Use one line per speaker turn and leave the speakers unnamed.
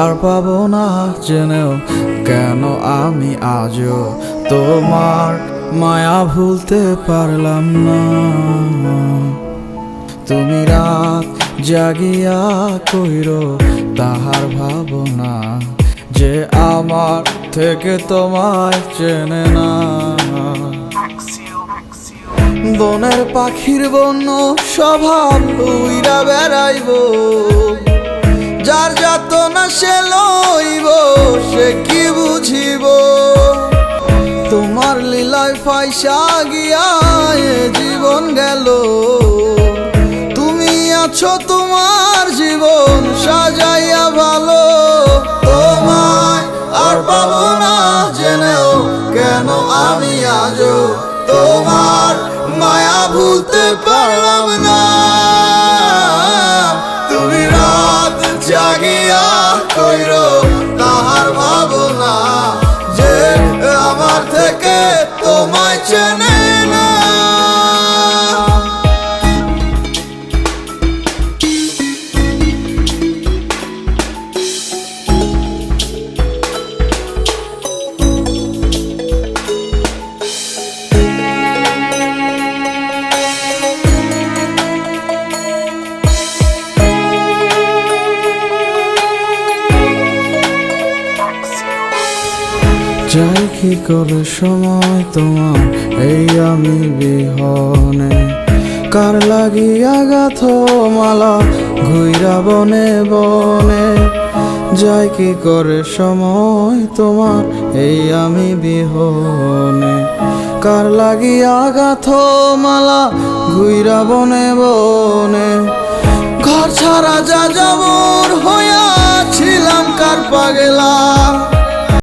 আর পাবো না, জেনেও কেন আমি আজও তোমার মায়া ভুলতে পারলাম না। তুমি রাত জাগিয়া কইর তাহার ভাবনা যে আমার থেকে তোমায় চেনে না। বনের পাখির বন্য স্বভাব উইরা বেড়াইব। সে লইব, সে কি বুঝিব? তোমার লীলায় ফাইসা গিয়া জীবন গেল। তুমি আছো তোমার জীবন সাজাইয়া ভালো। তোমায় আর পাবো না জেনেও কেন আমি আজও? তোমার মায়া ভুলতে পারলাম তোমায় চেনে যাই কি করে সময় তোমার, এই আমি বিহনে। কার লাগিয়া গাথ মালা ঘুইরা বনে বনে। যাই কি করে সময় তোমার, এই আমি বিহনে। কার লাগিয়া গাথ মালা ঘুইরা বনে বনে। ঘর ছাড়া যা যাবর হইয়া ছিলাম কার পাগেলা।